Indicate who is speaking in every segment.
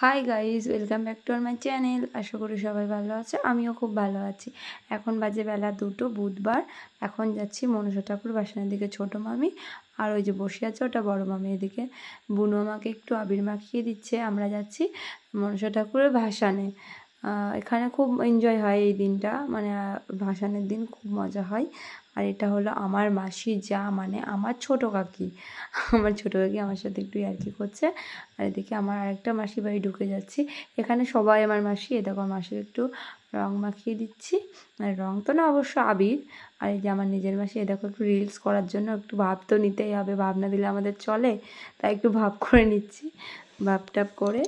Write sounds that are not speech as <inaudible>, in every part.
Speaker 1: Hi guys welcome back to our my channel আশা করি সবাই ভালো আছে, আমিও খুব ভালো আছি। এখন বাজে বেলা দুটো, বুধবার। এখন যাচ্ছি মনসা ঠাকুর বাসনের দিকে ছোটো মামি। আর ওই যে বসে আছে ওটা বড় মামি এদিকে। বুনো আমাকে একটু আবির মাখিয়ে দিচ্ছে, আমরা যাচ্ছি মনসা ঠাকুরের ভাসানে। এখানে খুব এনজয় হয় এই দিনটা। মানে ভাসানের দিন খুব মজা হয়। আর এটা হলো আমার মাসি যা মানে আমার ছোটো কাকি। <laughs> আমার ছোটো কাকি আমার সাথে একটু ইয়ার্কি করছে। আর এদিকে আমার আরেকটা মাসি বাড়ি ঢুকে যাচ্ছি। এখানে সবাই আমার মাসি। এ দেখো, মাসির একটু রং মাখিয়ে দিচ্ছি। আর রং তো না, অবশ্য আবির। আর এই যে আমার নিজের মাসি, এ দেখো, একটু রিলস করার জন্য একটু ভাব তো নিতেই হবে। ভাব না দিলে আমাদের চলে। তাই একটু ভাব করে নিচ্ছি। ভাব টাপ করে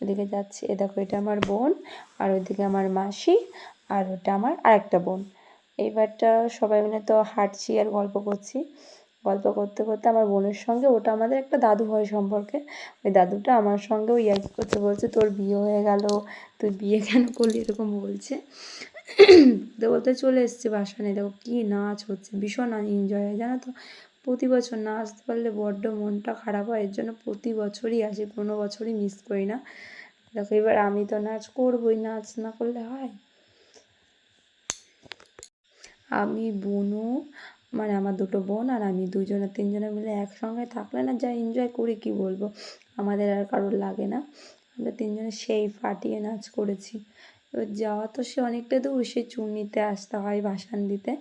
Speaker 1: এদিকে যাচ্ছি। এ দেখো, এটা আমার বোন আর ওইদিকে আমার মাসি আর ওটা আমার আরেকটা বোন। এইবারটা সবাই মিলে তো হাঁটছি আর গল্প করছি। গল্প করতে করতে আমার বোনের সঙ্গে, ওটা আমাদের একটা দাদু হয় সম্পর্কে, ওই দাদুটা আমার সঙ্গেও ইয়ার্কি করতে বলছে, তোর বিয়ে হয়ে গেল, তুই বিয়ে কেন করলি? এরকম বলছে। বলতে বলতে চলে এসছে বাসানে দেখো, কী নাচ হচ্ছে, ভীষণ এনজয় হয়, জানো তো? প্রতি বছর না আসতে পারলে বড্ড মনটা খারাপ হয়, এর জন্য প্রতি বছরই আসি, কোনো বছরই মিস করি না। দেখো, এবার আমি তো নাচ করবোই, নাচ না করলে হয়? আমি, বুনু মানে আমার দুটো বোন আর আমি দুজনে, তিনজনে মিলে একসঙ্গে থাকলে না যা এনজয় করি, কি বলব? আমাদের আর কারোর লাগে না। আমরা তিনজনে সেই ফাটিয়ে নাচ করেছি। এবার যাওয়া তো সে অনেকটা দূর, সে চুন্নিতে আসতে হয় ভাসান দিতে।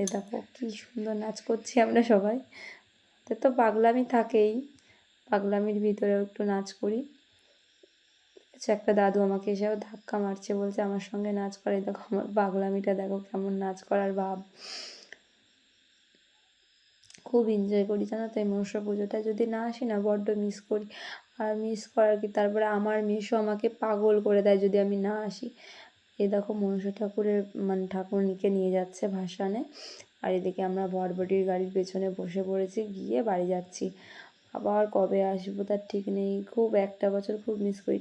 Speaker 1: এ দেখো কী সুন্দর নাচ করছি আমরা সবাই। তো তো পাগলামি থাকেই, পাগলামির ভিতরেও একটু নাচ করি। আচ্ছা একটা দাদু আমাকে এসেও ধাক্কা মারছে, বলছে আমার সঙ্গে নাচ করে। দেখো আমার পাগলামিটা, দেখো কেমন নাচ করার ভাব। খুব এনজয় করি, জানো তো এই মনসা পুজোটা। যদি না আসি না, বড্ড মিস করি। আর মিস করার কি? তারপরে আমার মেসো আমাকে পাগল করে দেয় যদি আমি না আসি। এই দেখো মনসা ঠাকুরের মানে ঠাকুরনিকে নিয়ে যাচ্ছে ভাসানে। আর এদিকে আমরা বরবটির গাড়ির পেছনে বসে পড়েছি, গিয়ে বাড়ি যাচ্ছি। আবার কবে আসব তার ঠিক নেই। খুব একটা বছর খুব মিস করি।